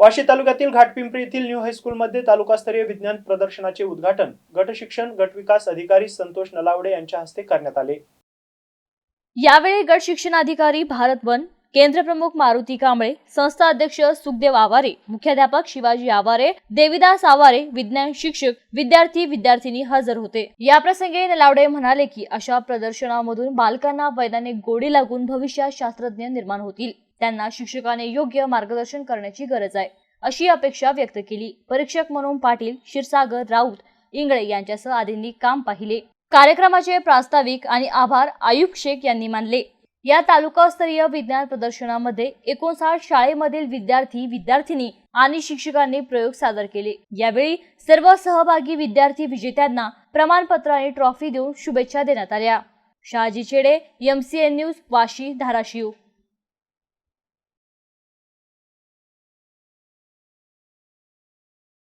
वाशी तालुक्यातील घाटपिंपरी येथील न्यू हायस्कूलमध्ये तालुकास्तरीय विज्ञान प्रदर्शनाचे उद्घाटन गट शिक्षण गट विकास अधिकारी संतोष नलावडे यांच्या हस्ते करण्यात आले. यावेळी गट शिक्षणाधिकारी भारत वन केंद्रप्रमुख मारुती कांबळे संस्था अध्यक्ष सुखदेव आवारे मुख्याध्यापक शिवाजी आवारे देविदास आवारे विज्ञान शिक्षक विद्यार्थी विद्यार्थिनी हजर होते. याप्रसंगी नलावडे म्हणाले की अशा प्रदर्शनामधून बालकांना वैज्ञानिक गोडी लागून भविष्यात शास्त्रज्ञ निर्माण होतील. त्यांना शिक्षकाने योग्य मार्गदर्शन करण्याची गरज आहे अशी अपेक्षा व्यक्त केली. परीक्षक म्हणून पाटील क्षीरसागर राऊत इंगळे यांच्यासह आदींनी काम पाहिले. कार्यक्रमाचे प्रास्ताविक आणि आभार आयुब शेख यांनी मानले. या तालुकास्तरीय विज्ञान प्रदर्शनामध्ये एकोणसाठ शाळेमधील विद्यार्थी विद्यार्थिनी आणि शिक्षकांनी प्रयोग सादर केले. यावेळी सर्व सहभागी विद्यार्थी विजेत्यांना प्रमाणपत्र आणि ट्रॉफी देऊन शुभेच्छा देण्यात आल्या. शहाजी चेडे एमसीएन न्यूज वाशी धाराशिव.